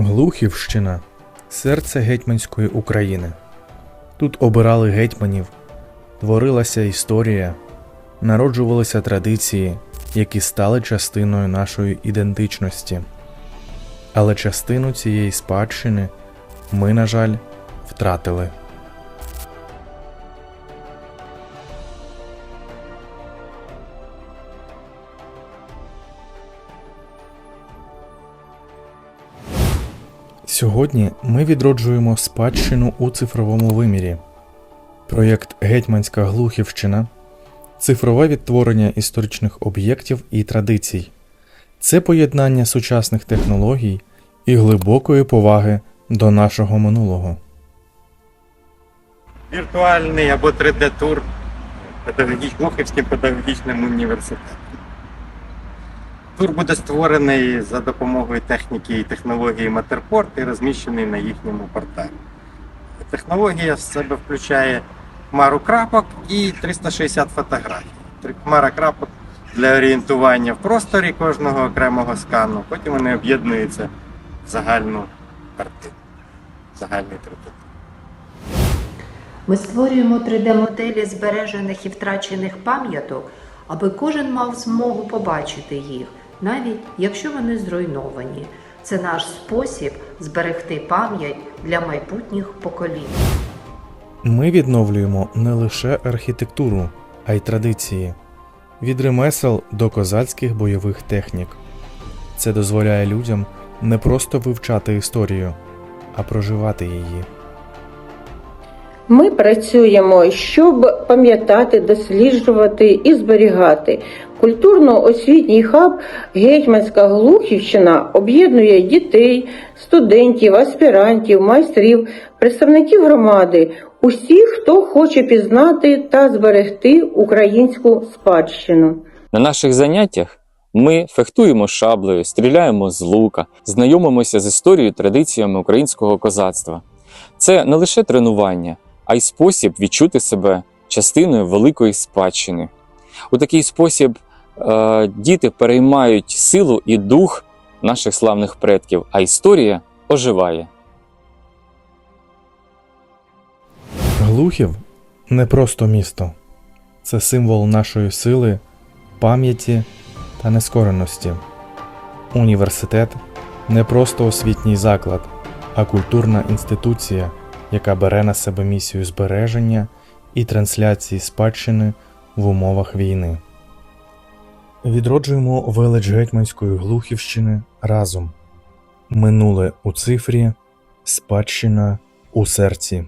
Глухівщина серце гетьманської України. Тут обирали гетьманів, творилася історія, народжувалися традиції, які стали частиною нашої ідентичності. Але частину цієї спадщини ми, на жаль, втратили. Сьогодні ми відроджуємо спадщину у цифровому вимірі. Проєкт Гетьманська Глухівщина цифрове відтворення історичних об'єктів і традицій. Це поєднання сучасних технологій і глибокої поваги до нашого минулого. віртуальний або 3D-тур педагогіч... Глухівським педагогічним університетом. Тур буде створений за допомогою техніки і технології Матерпорт і розміщений на їхньому порталі. Технологія в себе включає хмару крапок і 360 фотографій. Хмара крапок для орієнтування в просторі кожного окремого скану. Потім вони об'єднуються в загальну картину, загальний 3D. Ми створюємо 3D-моделі збережених і втрачених пам'яток, аби кожен мав змогу побачити їх, навіть якщо вони зруйновані. Це наш спосіб зберегти пам'ять для майбутніх поколінь. Ми відновлюємо не лише архітектуру, а й традиції від ремесел до козацьких бойових технік. Це дозволяє людям не просто вивчати історію, а проживати її. Ми працюємо, щоб пам'ятати, досліджувати і зберігати. Культурно-освітній хаб Гетьманська Глухівщина об'єднує дітей, студентів, аспірантів, майстрів, представників громади, усіх, хто хоче пізнати та зберегти українську спадщину. На наших заняттях ми фехтуємо шаблею, стріляємо з лука, знайомимося з історією традиціями українського козацтва. Це не лише тренування, а й спосіб відчути себе частиною великої спадщини. У такий спосіб е, діти переймають силу і дух наших славних предків, а історія оживає. Глухів не просто місто, це символ нашої сили, пам'яті та нескореності. Університет не просто освітній заклад, а культурна інституція, яка бере на себе місію збереження і трансляції спадщини в умовах війни. Відроджуємо велич Гетьманської Глухівщини разом. Минуле у цифрі, спадщина у серці.